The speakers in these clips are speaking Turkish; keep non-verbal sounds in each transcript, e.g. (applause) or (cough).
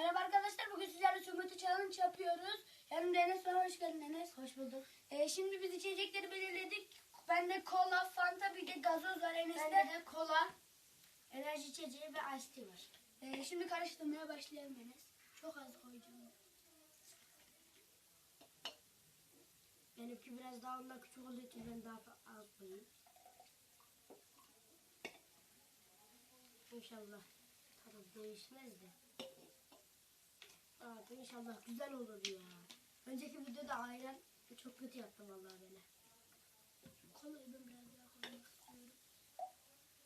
Merhaba arkadaşlar. Bugün sizlerle Sumati Challenge yapıyoruz. Yanımda Enes var. Hoş geldin Enes. Hoş bulduk. Ee, şimdi biz içecekleri belirledik. Bende kola, fanta bir de gazoz var Enes'te. Bende de kola, enerji içeceği ve ice tea var. Ee, şimdi karıştırmaya başlayalım Enes. Çok az koyacağım. Benimki biraz daha ondan küçük olduğu için ben daha az koyayım. İnşallah tadı değişmez de. Abi inşallah güzel olur ya. Önceki videoda ayran çok kötü yaptım vallahi beni. Kolayı ben biraz daha koymak istiyorum.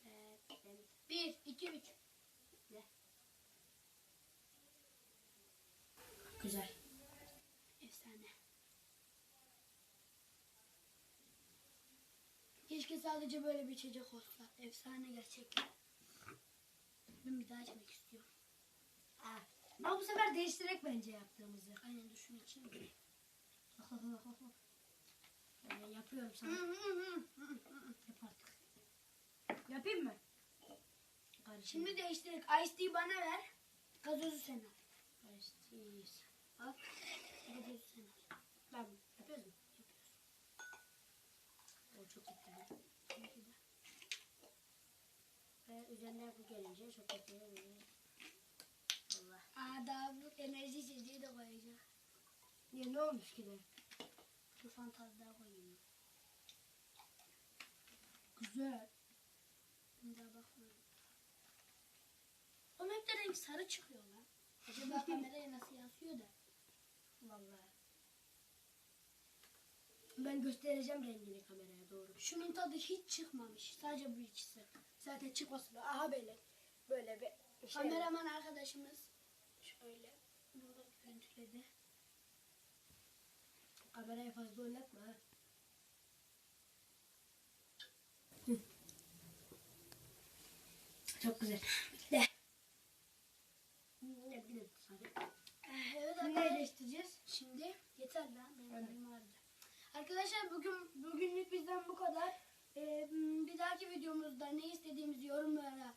Evet, ben Bir, iki, üç. ne? Güzel. Efsane. Keşke sadece böyle bir içecek olsa. Efsane gerçekten. Ben bir daha içmek istiyorum. Ama bu sefer değiştirerek bence yaptığımızı. Aynen düşün için. Ben yapıyorum sana. Yap artık. Yapayım mı? Karışım. Şimdi değiştirerek Ice Tea bana ver. Gazozu sen al. Karıştırıyoruz. Al. Gazozu sen al. Ben yapıyoruz mu? Yapıyoruz. O çok gitti. Ve üzerine bu gelince çok gitti. Allah. Aa daha bu enerji içeceği de koyacak. Niye ne olmuş ki de? Şu fantaz daha koyayım. Güzel. Bir daha bakmıyorum. Oğlum hep de renk sarı çıkıyor lan. Acaba (laughs) kameraya nasıl yansıyor da? Vallahi. Ben göstereceğim rengini kameraya doğru. Şunun tadı hiç çıkmamış. Sadece bu ikisi. Zaten çıkmasın. Aha böyle. Böyle bir şey. Kameraman arkadaşımız şöyle burada görüntüledi. Kamerayı fazla oynatma ha. Çok güzel. De. Ne bileyim. Eh, Evet Şimdi arkadaşlar. eleştireceğiz. Şimdi yeter lan. Benim elim ağrıdı. Arkadaşlar bugün bugünlük bizden bu kadar. Ee, bir dahaki videomuzda ne istediğimizi yorumlara